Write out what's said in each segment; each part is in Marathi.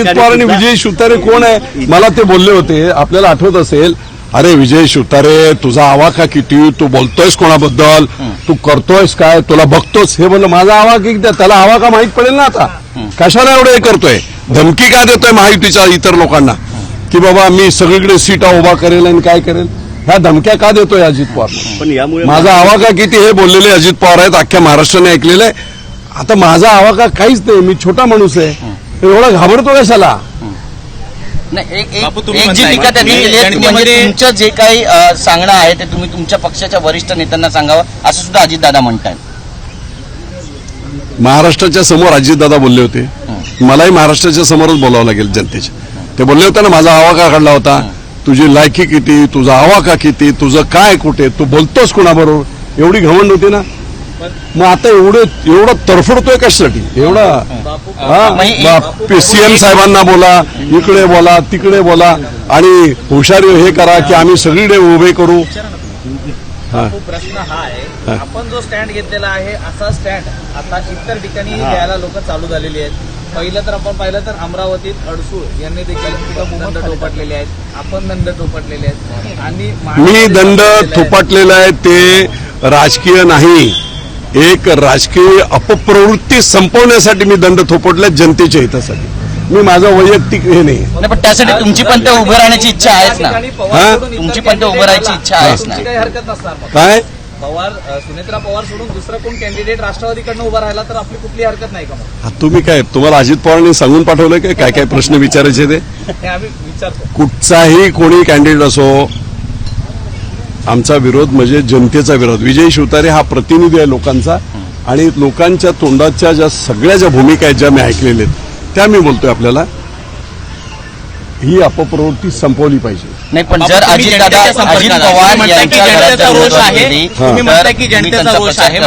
अजित पवार आणि विजय शिवतारे कोण आहे? मला ते बोलले होते. आपल्याला आठवत असेल अरे विजय शिवतारे तुझा आवाका किती? तू बोलतोयस कोणाबद्दल? तू करतोयस काय? तुला बघतोस? हे बोललं माझा आवा किती द्या त्याला आवा का माहीत पडेल ना आता? कशाला एवढं हे करतोय? धमकी का देतोय महायुतीच्या इतर लोकांना? की बाबा मी सगळीकडे सीटा उभा करेल आणि काय करेल? ह्या धमक्या का देतोय अजित पवार? पण यामुळे माझा आवाका किती? हे बोललेले अजित पवार आहेत अख्ख्या महाराष्ट्राने ऐकलेलं आहे. आता माझा आवाका काहीच नाही. मी छोटा माणूस आहे. एवढा घाबरतो कशाला? नाही एक एक बापू, तुम्ही एक जी म्हणताय. टीका त्यांनी की केली आहे, म्हणजे तुमचं जे काही अ, सांगणं आहे ते तुम्ही तुमच्या पक्षाच्या वरिष्ठ नेत्यांना सांगावं असं सुद्धा अजितदादा म्हणतायत. महाराष्ट्राच्या समोर अजितदादा बोलले होते. मलाही महाराष्ट्राच्या समोरच बोलावं लागेल जनतेच्या. ते बोलले होते ना माझा आवाका काढला होता. तुझी लायकी किती? तुझा आवाका किती? तुझं काय कुठे? तू बोलतोस कोणाबरोबर? एवढी घमंड होती ना. मग आता एवढं एवढं तरफडतोय कशासाठी? एवढा हा? सीएम साहेबांना बोला इकडे बोला तिकडे बोला आणि हुशारी हे करा की आम्ही सगळीकडे उभे करू. प्रश्न हा आहे आपण जो स्टँड घेतलेला आहे असा स्टँड आता इतर ठिकाणी घ्यायला लोक चालू झालेली आहेत. पहिलं तर आपण पाहिलं तर अमरावतीत अडसूळ यांनी देखील दंड टोपटलेले आहेत. आपण दंड टोपटलेले आहेत. आणि मी दंड थोपाटलेला आहे ते राजकीय नाही. एक राजकीय अपप्रवृत्ती संपवण्यासाठी मी दंड थोपटले जनतेच्या हितासाठी. मी माझं वैयक्तिक हे नाही. नाही पण त्यासाठी तुमची पण ते उभं राहण्याची इच्छा आहेच ना. हा? तुमची पण ते उभं राहायची इच्छा आहेच ना. तुमची काही हरकत नसणार मग. काय? पवार अ, सुनेत्रा पवार सोडून दुसरा कोण कॅन्डिडेट राष्ट्रवादीकडनं उभा राहिला तर आपली कुठली हरकत नाही का मग? हा, तुम्ही काय तुम्हाला अजित पवारांनी सांगून पाठवलं काय काय काय प्रश्न विचारायचे ते? हे आम्ही विचारतो. कुठचाही कोणी कॅन्डिडेट असो आमचा विरोध म्हणजे जनतेचा विरोध. विजय शिवतारे हा प्रतिनिधी आहे लोकांचा आणि लोकांच्या तोंडाच्या ज्या सगळ्या ज्या भूमिका आहेत ज्या मी ऐकलेल्या आहेत त्या मी बोलतोय आपल्याला. ही अपप्रवृत्ती संपवली पाहिजे. नाही पण जर जनतेच्या संपर्कात अजित. पवार यांच्या घरात रोष आहे. तुम्ही म्हणताय की जनतेचा रोष आहे.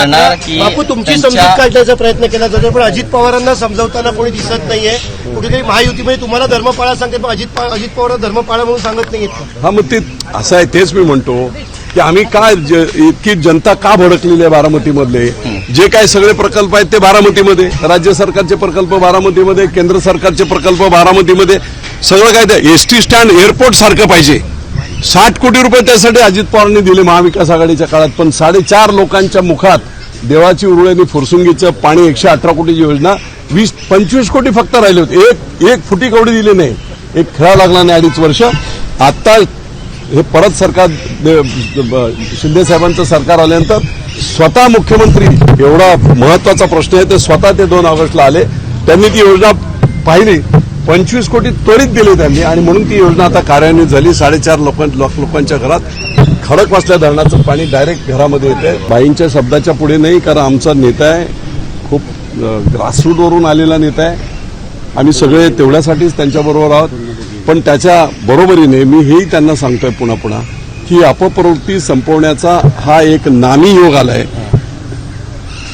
बापू तुमची समजूत काढण्याचा प्रयत्न केला? जातो पण अजित पवारांना समजवताना कोणी दिसत नाहीये कुठेतरी महायुतीमध्ये तुम्हाला धर्मपाळा सांगते पण अजित अजित पवार धर्मपाळा म्हणून सांगत नाहीयेत. हा मग ते असं आहे तेच मी म्हणतो. की आम्ही काय ज- इतकी जनता का भडकलेली आहे बारामतीमधले? जे काय सगळे प्रकल्प आहेत ते बारामतीमध्ये. राज्य सरकारचे प्रकल्प बारामतीमध्ये केंद्र सरकारचे प्रकल्प बारामतीमध्ये. सगळं काय ते एस टी स्टँड एअरपोर्ट सारखं पाहिजे. साठ कोटी रुपये त्यासाठी अजित पवारांनी दिले महाविकास आघाडीच्या काळात. पण साडेचार लोकांच्या मुखात देवाची उरुळ्यानी फुरसुंगीचं पाणी एकशे अठरा कोटीची योजना. वीस पंचवीस कोटी फक्त राहिले होते. एक एक फुटी कवडी दिली नाही. एक खेळा लागला नाही अडीच वर्ष. आता हे परत सरकार ब- शिंदे साहेबांचं सरकार आल्यानंतर स्वतः मुख्यमंत्री एवढा महत्त्वाचा प्रश्न आहे ते स्वतः ते दोन ऑगस्टला आले. त्यांनी ती योजना पाहिली. पंचवीस कोटी त्वरित दिली त्यांनी आणि म्हणून ती योजना आता कार्यान्वित झाली. साडेचार लोकां लोकांच्या घरात खडक वाचल्या धरणाचं पाणी डायरेक्ट घरामध्ये येते बाईंच्या शब्दाच्या पुढे नाही कारण आमचा नेता आहे. खूप ग्रासरूटवरून आलेला नेता आहे. आम्ही सगळे तेवढ्यासाठीच त्यांच्याबरोबर आहोत. पण त्याच्या बरोबरीने मी हेही त्यांना सांगतोय पुन्हा पुन्हा की अपप्रवृत्ती संपवण्याचा हा एक नामी योग आलाय.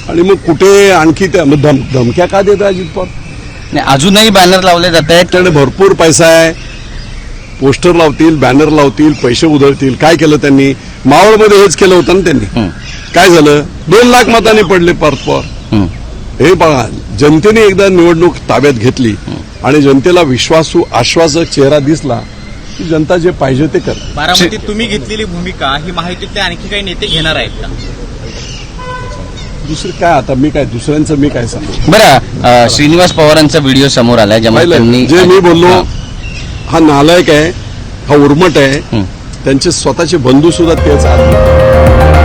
आणि मग कुठे आणखी त्या मग धम धमक्या का देत अजित पवार? नाही, अजूनही बॅनर लावले जात आहेत. त्याने भरपूर पैसा आहे. पोस्टर लावतील बॅनर लावतील पैसे उधळतील. काय केलं त्यांनी? मावळमध्ये हेच केलं होतं ना त्यांनी. काय झालं? दोन लाख मतांनी पडले परत पवार. हे. बघा जनतेने एकदा निवडणूक ताब्यात घेतली. आणि जनतेला विश्वासू आश्वासक चेहरा दिसला की जनता जे पाहिजे ते कर बारामतीत तुम्ही घेतलेली भूमिका ही माहितीतले आणखी काही नेते घेणार आहेत का दुसरं काय आता मी काय दुसऱ्यांचं मी काय सांगू बरं श्रीनिवास पवारांचा व्हिडिओ समोर आलाय त्यांनी जे मी बोललो हा. नालायक आहे हा उर्मट आहे हं. त्यांचे स्वतःचे बंधू सुद्धा तेच आहेत